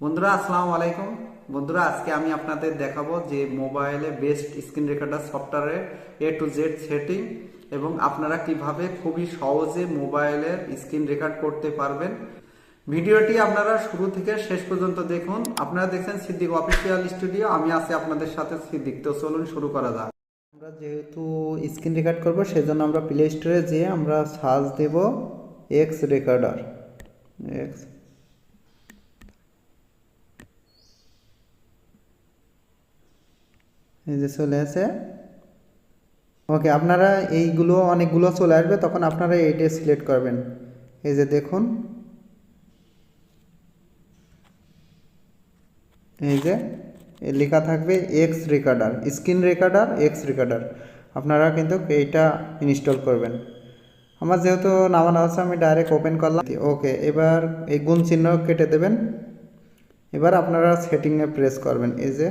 বন্ধুরা, আসসালামু আলাইকুম। বন্ধুরা, আজকে আমি আপনাদের দেখাবো যে মোবাইলে বেস্ট স্ক্রিন রেকর্ডার সফটওয়্যারের এ টু জেড সেটিং এবং আপনারা কীভাবে খুবই সহজে মোবাইলের স্ক্রিন রেকর্ড করতে পারবেন। ভিডিওটি আপনারা শুরু থেকে শেষ পর্যন্ত দেখুন। আপনারা দেখছেন সিদ্দিক অফিসিয়াল স্টুডিও। আমি আছি আপনাদের সাথে সিদ্দিক। তো চলুন শুরু করা যাক। আমরা যেহেতু স্ক্রিন রেকর্ড করব, সেজন্য আমরা প্লে স্টোরে যেয়ে আমরা সার্চ দেব এক্স রেকর্ডার এক্স এই যে চলে আসে। ওকে, আপনারা এইগুলো, অনেকগুলো চলে আসবে, তখন আপনারা এইটা সিলেক্ট করবেন। এই যে দেখুন। এই যে লেখা থাকবে X recorder screen recorder X recorder আপনারা কিন্তু এইটা ইনস্টল করবেন। আমার যেহেতু নামানো আছে, আমি ডাইরেক্ট ওপেন করলাম। ওকে, এবার এই গুণ চিহ্ন কেটে দেবেন। এবার আপনারা সেটিংয়ে প্রেস করবেন। এই যে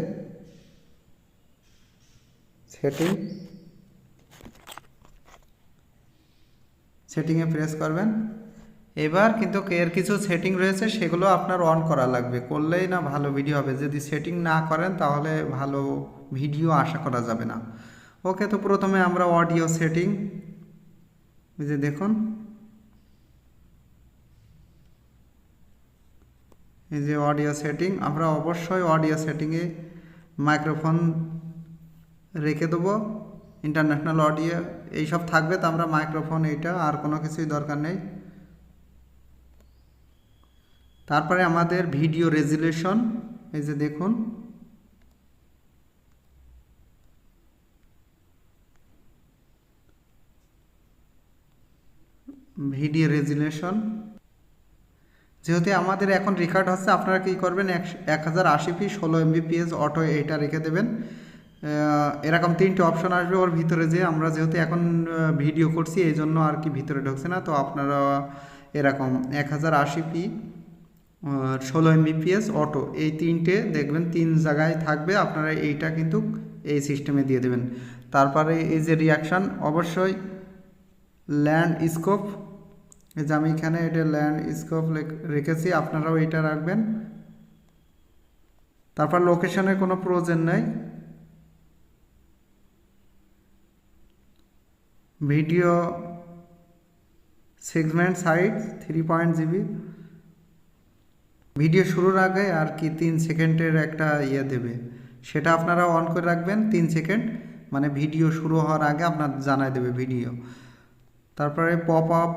সেটিং সেটিংয়ে প্রেস করবেন। এবার কিন্তু এর কিছু সেটিং রয়েছে, সেগুলো আপনার অন করা লাগবে। করলেই না ভালো ভিডিও হবে। যদি সেটিং না করেন, তাহলে ভালো ভিডিও আশা করা যাবে না। ওকে তো প্রথমে আমরা অডিও সেটিং যে দেখুন। এই যে অডিও সেটিং আমরা অবশ্যই অডিও সেটিংয়ে মাইক্রোফোন রেখে দেবো। ইন্টারন্যাশনাল অডিও এইসব থাকবে তো আমরা মাইক্রোফোন এইটা, আর কোনো কিছুই দরকার নেই। তারপরে আমাদের ভিডিও রেজুলেশন এই যে দেখুন। ভিডিও রেজুলেশন যেহেতু আমাদের এখন রেকর্ড হচ্ছে, আপনারা কী করবেন, এক হাজার আশি পি ষোলো এমবিপিএস অটো এটা রেখে দেবেন। এরকম তিনটে অপশন আসবে ওর ভিতরে যে আমরা যেহেতু এখন ভিডিও করছি এই জন্য আর কি ভিতরে ঢুকছে না। তো আপনারা এরকম এক হাজার আশি পি ষোলো এমবিপিএস অটো এই তিনটে দেখবেন তিন জায়গায় থাকবে। আপনারা এইটা কিন্তু এই সিস্টেমে দিয়ে দেবেন। তারপরে এই যে রিয়াকশান অবশ্যই ল্যান্ড স্কোপ এই যে আমি এখানে এটা ল্যান্ড স্কোপ রেখেছি, আপনারাও এটা রাখবেন। তারপর লোকেশনের কোনো প্রয়োজন নেই। Video segment site three point GB video শুরুর আগে আর কি তিন সেকেন্ডের একটা ইয়ে দেবে। সেটা আপনারা অন করে রাখবেন তিন সেকেন্ড। মানে ভিডিও শুরু হওয়ার আগে আপনার জানায় দেবে ভিডিও। তারপরে pop up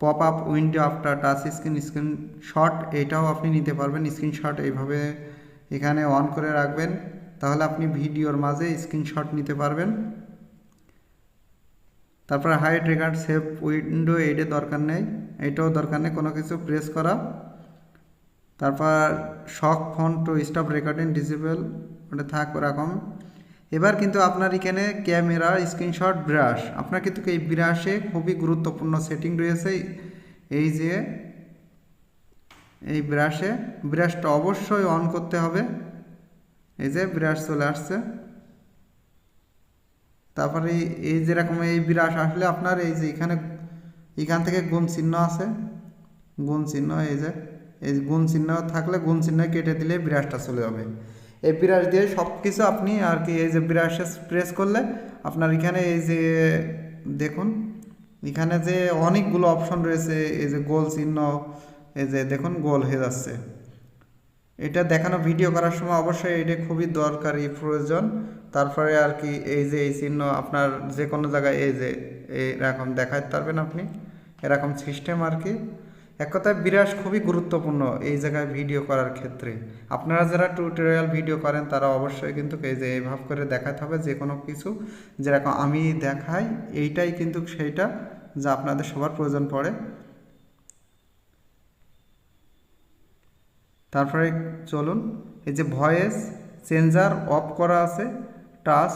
pop up window after touch screen screen shot এটাও আপনি নিতে পারবেন। স্ক্রিনশট এইভাবে এখানে অন করে রাখবেন। তাহলে আপনি ভিডিওর মাঝে স্ক্রিনশট নিতে পারবেন। তারপরে হাইড রেকর্ড সেভ উইন্ডো এইটে দরকার নেই। এটাও দরকার নেই, কোনো কিছু প্রেস করা। তারপর shake phone to stop recording disable ওটা থাক ওরকম। এবার কিন্তু আপনার এখানে ক্যামেরা স্ক্রিনশট ব্রাশ আপনার কিন্তু এই ব্রাশে খুবই গুরুত্বপূর্ণ সেটিং রয়েছে। এই যে, এই ব্রাশে ব্রাশটা অবশ্যই অন করতে হবে। এই যে ব্রাশ চলে আসছে। তারপরে এই যেরকম এই বিরাস আসলে আপনার এই যে এখানে, এখান থেকে গুণ চিহ্ন আছে। গুণ চিহ্ন এই যে, এই গুণ চিহ্ন থাকলে গুণ চিহ্ন কেটে দিলে বিরাসটা চলে যাবে। এই বিরাস দিয়ে সব কিছু আপনি আর কি এই যে বিরাসে প্রেস করলে আপনার এখানে এই যে দেখুন, এখানে যে অনেকগুলো অপশন রয়েছে, এই যে গোল চিহ্ন, এই যে দেখুন গোল হয়ে যাচ্ছে। এটা দেখানো ভিডিও করার সময় অবশ্যই এটা খুবই দরকারি, প্রয়োজন। তারপরে আর কি এই যে, এই চিহ্ন আপনার যে কোনো জায়গায় এই যে, এরকম দেখাতে পারবেন আপনি। এরকম সিস্টেম আর কি। এক কথায় বিরাস খুবই গুরুত্বপূর্ণ এই জায়গায় ভিডিও করার ক্ষেত্রে। আপনারা যারা টিউটোরিয়াল ভিডিও করেন, তারা অবশ্যই কিন্তু এই যে এইভাবে করে দেখাতে হবে যে কোনো কিছু। যেরকম আমি দেখাই, এইটাই কিন্তু সেইটা যা আপনাদের সবার প্রয়োজন পড়ে। তারপরে চলুন, এই যে ভয়েস চেঞ্জার অফ করা আছে। টাচ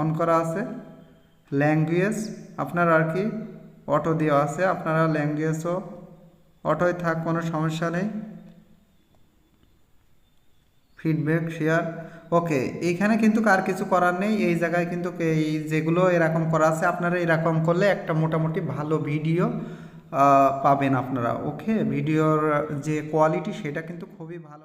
অন করা আছে। ল্যাঙ্গুয়েজ, আপনার আর কি অটো দেওয়া আছে। আপনারা ল্যাঙ্গুয়েজও অটোয় থাক, কোনো সমস্যা নেই। ফিডব্যাক শেয়ার ওকে এইখানে কিন্তু আর কিছু করার নেই। এই জায়গায় কিন্তু এই যেগুলো এরকম করা আছে, আপনারা এরকম করলে একটা মোটামুটি ভালো ভিডিও পাবেন আপনারা ওকে ভিডিওর যে কোয়ালিটি সেটা কিন্তু খুবই ভালো।